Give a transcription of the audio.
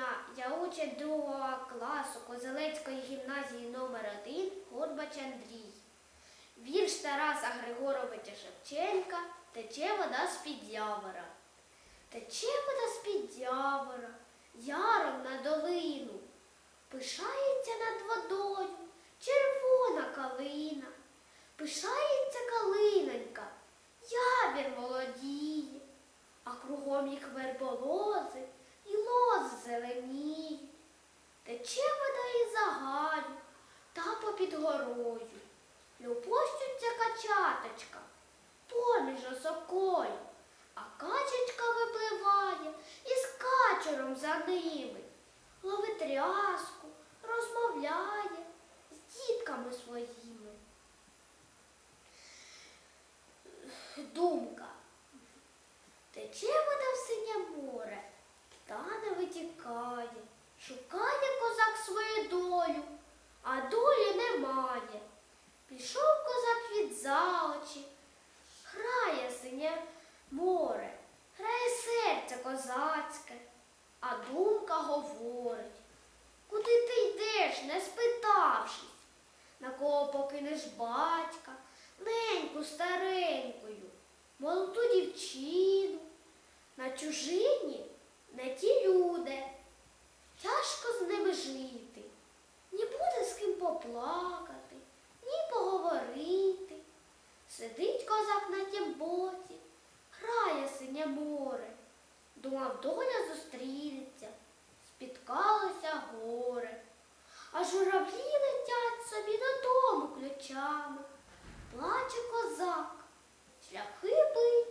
дня. Я учень другого класу Козелецької гімназії номер 1 Горбач Андрій. Вірш Тараса Григоровича Шевченка Тече вода з-під явора. Тече вода з-під явора, яром на долину. Пишається над водою червона калина. Пишається попід горою. Люпощуться качаточка поміж осокою, а качечка випливає із качером за ними. Ловить рязку, розмовляє з дітками своїми. Думка. Тече вода в синє море, та не витікає, шукає козак свою долю, а долі немає. Пішов козак від за очі, грає синє море, грає серце козацьке, а думка говорить, куди ти йдеш, не спитавшись, на кого покинеш батька, неньку старенькою, молоду дівчину, на чужині? Не ті доля зустрінеться, спіткалося горе. А журавлі летять собі додому ключами. Плаче козак, шляхи тернами.